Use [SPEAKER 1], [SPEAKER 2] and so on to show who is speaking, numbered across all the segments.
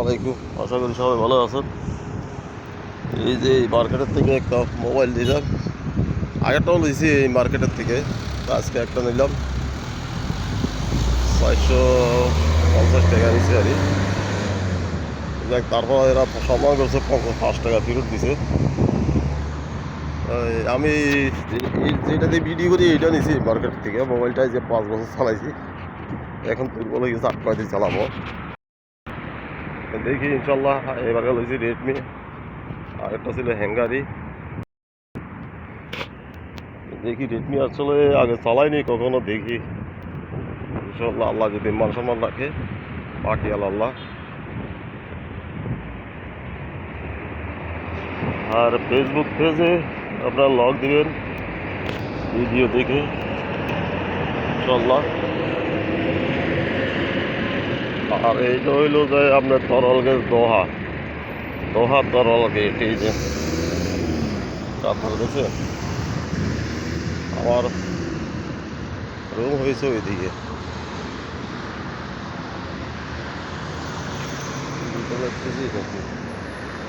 [SPEAKER 1] আলাইকুম। আশা করি সবাই ভালো আছেন। এই যে এই মার্কেটের থেকে একটা মোবাইল নিলাম। আগেরটাও নিয়েছি এই মার্কেটের থেকে আজকে একটা নিলাম। ছয়শো পঞ্চাশ টাকা নিয়েছি আর। যাক, তারপর এরা সম্মান করছে, পঞ্চাশ পাঁচ টাকা ফেরত দিছে। আমি যেটা দিয়ে ভিডিও করি, এইটা নিয়েছি মার্কেট থেকে। মোবাইলটা যে পাঁচ বছর চালাইছি। এখন দুর্বল হয়ে গেছে আট দিন চালাবো। দেখি ইনশাল্লাহ এবার লইছি রেডমি আর একটা ছিল হ্যাঙ্গারি দেখি রেডমি আসলে, আগে চালাইনি কখনো দেখি। ইনশাল্লাহ আল্লাহ যদি মান সম্মান রাখে বাকি আল্লাহ। আর ফেসবুক পেজে আপনারা লগ দিবেন ভিডিও দেখে ইনশাল্লাহ আর এইটা হইল যে আপনার তরল গেছ দোহা। দোহা তরল গেট এই যে। আপনারা দেখছেন আমার রুম হয়েছে ওইদিকে।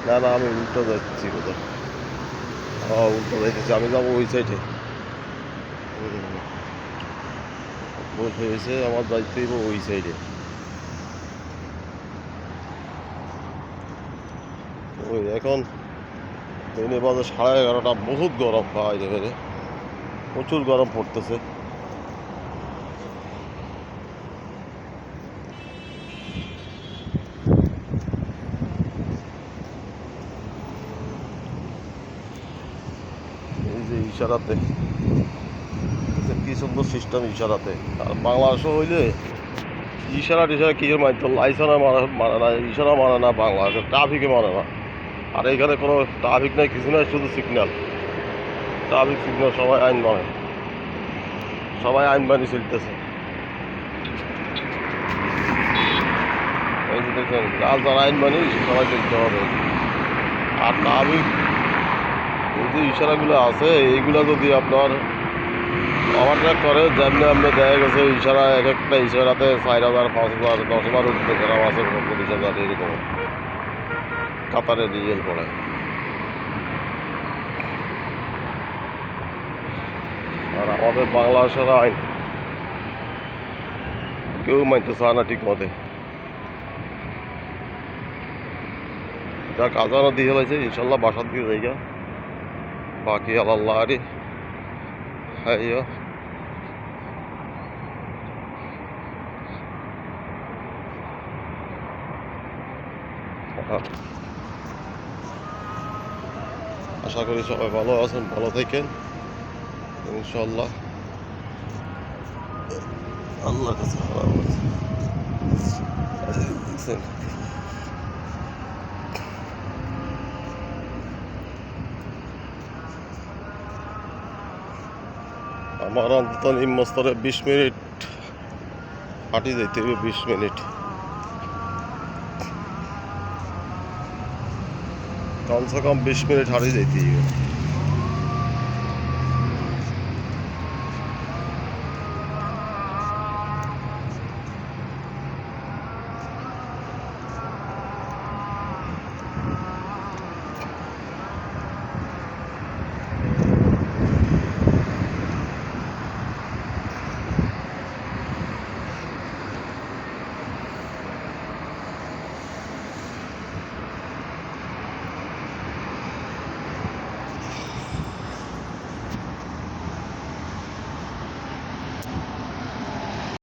[SPEAKER 1] না না, আমি উল্টো যাচ্ছি কোথাও হ্যাঁ উল্টো যাইতেছি। আমি যাব ওই সাইডে ভুল হয়েছে আমার যাইতে হইব ওই সাইডে ওই এখন দিনে বাজে সাড়ে এগারোটা, বহুত গরম পাওয়া যাবে প্রচুর গরম পড়তেছে। এই যে ইশারাতে কি সুন্দর সিস্টেম ইশারাতে। আর বাংলাদেশও হইলে ইশারা টিশারা কি মানতো লাইসেন্স মারা মানে না ইশারা মানে না বাংলাদেশে ট্রাফিকে মানে না। আর এখানে কোনো ট্রাফিক নাই, কিছু নাই, শুধু সিগন্যাল ট্রাফিক সিগন্যাল সবাই আইন মানে। সবাই আইন মানি চলতেছে। এই যার যার আইন মানি সবাই চলতে হবে। আর ট্রাফিক এই যে ইশারাগুলো আছে, এইগুলো যদি আপনার ওভারটেক করে, যেমনি আপনি দেখা গেছে, ইশারা এক একটা ইশারাতে চার হাজার, পাঁচ হাজার, দশ হাজার, উঠতে আছে পঁচিশ হাজার এরকম। কাতারে ডিজেল পড়ে আর আমাদের বাংলাদেশের আইন, কেউ মানতে চায় না ঠিক মতে। যাক আজানও দিয়ে হয়েছে ইনশাল্লাহ বাসার দিকে জায়গা বাকি আল্লাহ আরে হ্যাঁ আশা করি সবাই ভালো আছেন ভালো থাকেন ইনশাল্লাহ আল্লাহর কাছে? আমার অন্তত নিম্ন বিশ মিনিট হাঁটি যাইতে হবে বিশ মিনিট কমসে কম বিশ মিনিট হাঁটি যাইতে হবে